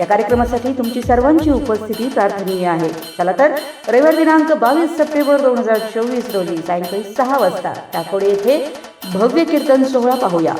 या कार्यक्रमासाठी तुमची सर्वांची उपस्थिती प्रार्थनीय आहे. चला तर रविवार दिनांक बावीस सप्टेंबर दोन हजार चोवीस रोजी सायंकाळी सहा वाजता टाकोडे येथे भव्य कीर्तन सोहळा पाहूया.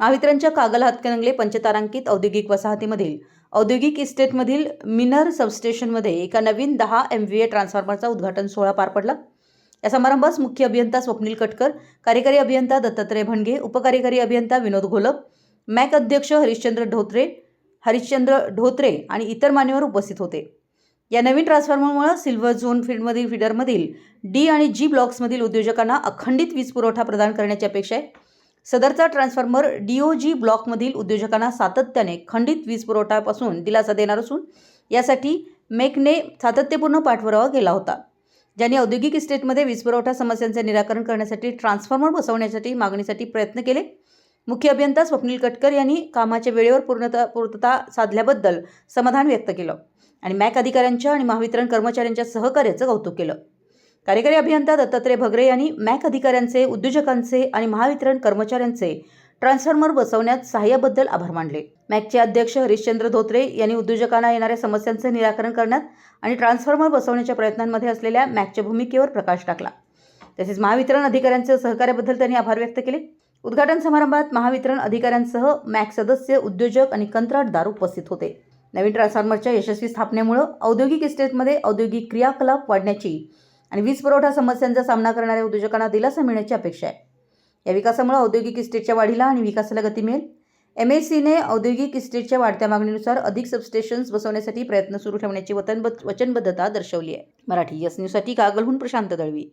महावितरणच्या कागल हातकणंगले पंचतारांकित औद्योगिक वसाहतीमधील औद्योगिक इस्टेटमधील मिनर सबस्टेशनमध्ये एका नवीन दहा एम व्ही ए ट्रान्सफॉर्मरचा उद्घाटन सोहळा पार पडला. या समारंभास मुख्य अभियंता स्वप्नील कटकर कार्यकारी अभियंता दत्तात्रय भणगे उपकार्यकारी अभियंता विनोद घोलप मॅक अध्यक्ष हरिश्चंद्र ढोत्रे हरिश्चंद्र ढोत्रे आणि इतर मान्यवर उपस्थित होते. या नवीन ट्रान्सफॉर्मरमुळे सिल्वर झोन फील्डमधील फिडरमधील डी आणि जी ब्लॉक्समधील उद्योजकांना अखंडित वीज पुरवठा प्रदान करण्याची अपेक्षा आहे. सदरचा ट्रान्सफॉर्मर डी ओ जी ब्लॉकमधील उद्योजकांना सातत्याने खंडित वीज पुरवठापासून दिलासा देणार असून यासाठी मेकने सातत्यपूर्ण पाठपुरावा केला होता. ज्यांनी औद्योगिक इस्टेटमध्ये वीज पुरवठा समस्यांचे निराकरण करण्यासाठी ट्रान्सफॉर्मर बसवण्यासाठी मागणीसाठी प्रयत्न केले. मुख्य अभियंता स्वप्नील कटकर यांनी कामाच्या वेळेवर पूर्णता पूर्तता साधल्याबद्दल समाधान व्यक्त केलं आणि मॅक अधिकाऱ्यांच्या आणि महावितरण कर्मचाऱ्यांच्या सहकार्याचं कौतुक केलं. कार्यकारी अभियंता दत्तात्रय भगरे यांनी मॅक अधिकाऱ्यांचे उद्योजकांचे आणि महावितरण कर्मचाऱ्यांचे ट्रान्सफॉर्मर बसवण्यात सहाय्याबद्दल आभार मानले. मॅकचे अध्यक्ष हरिश्चंद्र धोत्रे यांनी उद्योजकांना येणाऱ्या समस्यांचे निराकरण करण्यात आणि ट्रान्सफॉर्मर बसवण्याच्या प्रयत्नांमध्ये असलेल्या मॅकच्या भूमिकेवर प्रकाश टाकला. तसेच महावितरण अधिकाऱ्यांचे सहकार्याबद्दल त्यांनी आभार व्यक्त केले. उद्घाटन समारंभात महावितरण अधिकाऱ्यांसह मॅक सदस्य उद्योजक आणि कंत्राटदार उपस्थित होते. नवीन ट्रान्सफॉर्मरच्या यशस्वी स्थापनेमुळे औद्योगिक इस्टेटमध्ये औद्योगिक क्रियाकलाप वाढण्याची आणि वीज पुरवठा समस्यांचा सामना करणाऱ्या उद्योजकांना दिलासा मिळण्याची अपेक्षा आहे. या विकासामुळे औद्योगिक इस्टेटच्या वाढीला आणि विकासाला गती मिळेल. एम एस सीने औद्योगिक इस्टेटच्या वाढत्या मागणीनुसार अधिक सबस्टेशन्स बसवण्यासाठी प्रयत्न सुरू ठेवण्याची वचनबद्ध वचनबद्धता दर्शवली आहे. मराठी यस न्यूजसाठी कागलहून प्रशांत दळवी.